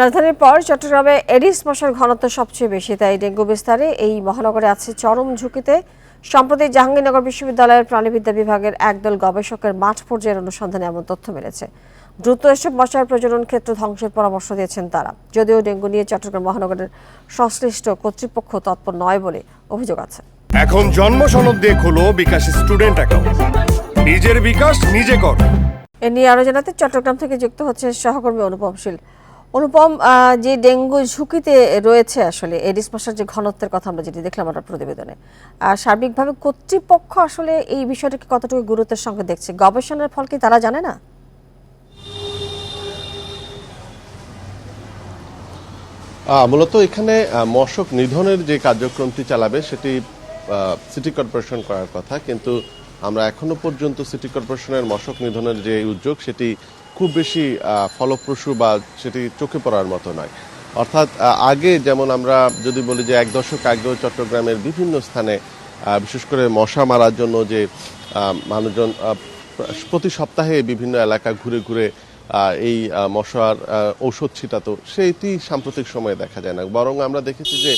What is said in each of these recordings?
রাজধানীর পর চট্টগ্রামে এডিস মশার ঘনত্ব সবচেয়ে বেশি তাই ডেঙ্গু বিস্তারে এই মহানগরে আছে চরম ঝুঁকিতে। সম্প্রতি জাহাঙ্গীরনগর বিশ্ববিদ্যালয়ের প্রাণীবিদ্যা বিভাগের একদল গবেষকের মাঠ পর্যায়ের অনুসন্ধানে এমন তথ্য মিলেছে। দ্রুত এসব মশার প্রজনন ক্ষেত্র ধ্বংসের পরামর্শ দিয়েছেন তারা। যদিও ডেঙ্গু নিয়ে চট্টগ্রাম মহানগরের সংশ্লিষ্ট কর্তৃপক্ষ তৎপর নয় বলে অভিযোগ আছে। এখন জন্ম সনদ দিয়ে খোলো বিকাশ স্টুডেন্ট অ্যাকাউন্ট। নিজের বিকাশ নিজে কর। এ নিয়ে আরও জানাতে চট্টগ্রাম থেকে যুক্ত হচ্ছে সহকর্মী অনুপম শীল। অনুপম যে ডেঙ্গু ঝুঁকিতে রয়েছে আসলে, এডিস মশার যে ঘনত্বের কথা আমরা যেটি দেখলাম আমরা প্রতিবেদনে সার্বিকভাবে কর্তৃপক্ষ আসলে এই বিষয়টাকে কতটুকু গুরুত্বের সঙ্গে দেখছে? গবেষণার ফল কি তারা জানে না? মূলত এখানে মশক নিধনের যে কার্যক্রমটি চালাবে, সেটি সিটি কর্পোরেশন করার কথা। কিন্তু আমরা এখনও পর্যন্ত সিটি কর্পোরেশনের মশক নিধনের যে উদ্যোগ, সেটি খুব বেশি ফলপ্রসূ বা সেটি চোখে পড়ার মতো নয়। অর্থাৎ আগে যেমন আমরা যদি বলি যে এক দশক আগেও চট্টগ্রামের বিভিন্ন স্থানে বিশেষ করে মশা মারার জন্য যে মানুষজন প্রতি সপ্তাহে বিভিন্ন এলাকা ঘুরে ঘুরে এই মশার ঔষধ ছিটাতো, সেইটি সাম্প্রতিক সময়ে দেখা যায় না। বরং আমরা দেখেছি যে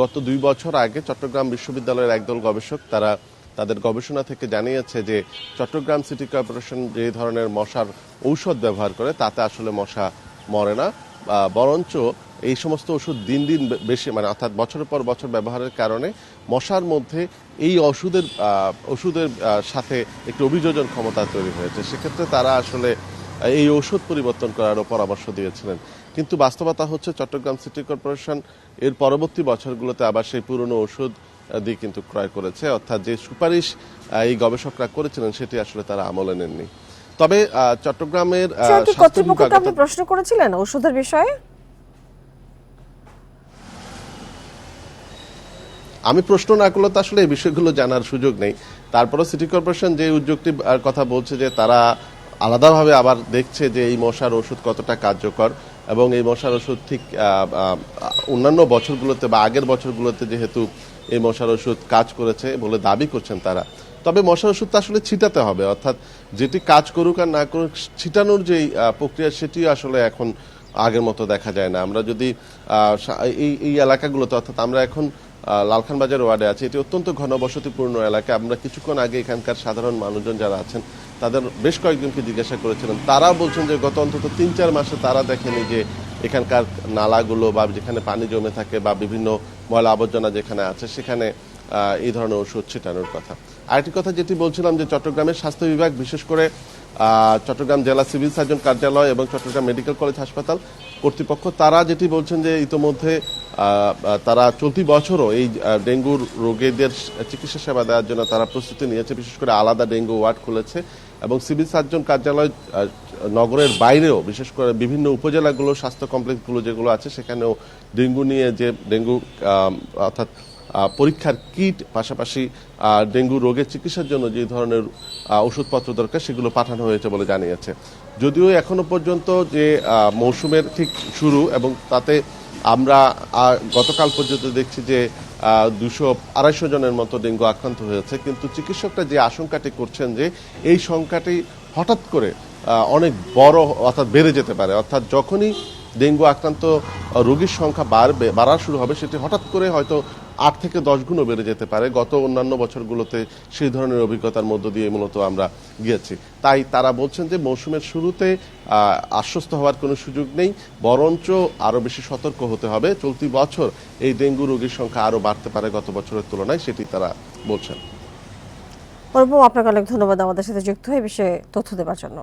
গত দুই বছর আগে চট্টগ্রাম বিশ্ববিদ্যালয়ের একদল গবেষক, তারা তাদের গবেষণা থেকে জানিয়েছে যে চট্টগ্রাম সিটি কর্পোরেশন যে ধরনের মশার ঔষধ ব্যবহার করে, তাতে আসলে মশা মরে না বরঞ্চ এই সমস্ত ওষুধ দিন দিন বেশি মানে অর্থাৎ বছরের পর বছর ব্যবহারের কারণে মশার মধ্যে এই ওষুধের ওষুধের সাথে একটি অভিযোজন ক্ষমতা তৈরি হয়েছে। সেক্ষেত্রে তারা আসলে এই ওষুধ পরিবর্তন করারও পরামর্শ দিয়েছিলেন। কিন্তু বাস্তবতা হচ্ছে চট্টগ্রাম সিটি কর্পোরেশন এর পরবর্তী বছরগুলোতে আবার সেই পুরনো ওষুধ দিয়ে কিন্তু ক্রয় করেছে। অর্থাৎ যে সুপারিশ এই গবেষকরা করেছিলেন সেটি আসলে তারা আমলে নেননি। তবে চট্টগ্রামের কর্তৃপক্ষকে আপনি প্রশ্ন করেছিলেন ওষুধের বিষয়ে? আমি প্রশ্ন না করলে তো আসলে এই বিষয়গুলো জানার সুযোগ নেই। তারপরে সিটি কর্পোরেশন যে উদ্যোগটি কথা বলছে যে তারা আলাদাভাবে আবার দেখছে যে এই মশার ওষুধ কতটা কার্যকর এবং এই মশার ওষুধ ঠিক অন্যান্য বছরগুলোতে বা আগের বছরগুলোতে যেহেতু এই মশার ওষুধ কাজ করেছে বলে দাবি করছেন তারা। তবে মশার ওষুধটা আসলে ছিটাতে হবে, অর্থাৎ যেটি কাজ করুক আর না করুক, ছিটানোর যেই প্রক্রিয়া সেটি আসলে এখন আগের মতো দেখা যায় না। আমরা যদি এই এই এলাকাগুলোতে, অর্থাৎ আমরা এখন লালখান বাজার ওয়ার্ডে আছি, এটি অত্যন্ত ঘনবসতিপূর্ণ এলাকা। আমরা কিছুক্ষণ আগে এখানকার সাধারণ মানুষজন যারা আছেন, তাদের বেশ কয়েকজনকে জিজ্ঞাসা করেছিলেন তারা বলছেন যে গত অন্তত তিন চার মাসে তারা দেখেনি যে এখানকার নালাগুলো বা যেখানে পানি জমে থাকে বা বিভিন্ন ময়লা আবর্জনা যেখানে আছে, সেখানে এই ধরনের ওষুধ ছিটানোর কথা। আরেকটি কথা যেটি বলছিলাম যে চট্টগ্রামের স্বাস্থ্য বিভাগ, বিশেষ করে চট্টগ্রাম জেলা সিভিল সার্জন কার্যালয় এবং চট্টগ্রাম মেডিকেল কলেজ হাসপাতাল কর্তৃপক্ষ, তারা যেটি বলছেন যে ইতোমধ্যে তারা চলতি বছরও এই ডেঙ্গুর রোগীদের চিকিৎসা সেবা দেওয়ার জন্য তারা প্রস্তুতি নিয়েছে। বিশেষ করে আলাদা ডেঙ্গু ওয়ার্ড খুলেছে। এবং সিভিল সার্জন কার্যালয় নগরের বাইরেও, বিশেষ করে বিভিন্ন উপজেলাগুলো, স্বাস্থ্য কমপ্লেক্সগুলো যেগুলো আছে, সেখানেও ডেঙ্গু নিয়ে যে ডেঙ্গু অর্থাৎ পরীক্ষার কিট, পাশাপাশি ডেঙ্গু রোগের চিকিৎসার জন্য যে ধরনের ওষুধপত্র দরকার, সেগুলো পাঠানো হয়েছে বলে জানিয়েছে। যদিও এখনও পর্যন্ত যে মৌসুমের ঠিক শুরু এবং তাতে আমরা গতকাল পর্যন্ত দেখছি যে দুশো আড়াইশো জনের মতো ডেঙ্গু আক্রান্ত হয়েছে, কিন্তু চিকিৎসকরা যে আশঙ্কাটি করছেন যে এই সংখ্যাটি হঠাৎ করে অনেক বড় অর্থাৎ বেড়ে যেতে পারে, অর্থাৎ যখনই ডেঙ্গু আক্রান্ত রোগীর সংখ্যা বাড়বে বাড়া শুরু হবে, সেটি হঠাৎ করে হয়তো আট থেকে দশ গুণও বেড়ে যেতে পারে, গত অন্যান্য বছরগুলোতে সেই ধরনের অভিজ্ঞতার মধ্য দিয়ে মূলত আমরা গিয়েছি। তাই তারা বলছেন যে মৌসুমের শুরুতে আশ্বস্ত হওয়ার কোনো সুযোগ নেই, বরঞ্চ আরও বেশি সতর্ক হতে হবে। চলতি বছর এই ডেঙ্গু রোগীর সংখ্যা আরও বাড়তে পারে গত বছরের তুলনায়, সেটি তারা বলছেন। অনুপম আপনাকে অনেক ধন্যবাদ আমাদের সাথে যুক্ত হয়ে বিষয়ে তথ্য দেওয়ার জন্য।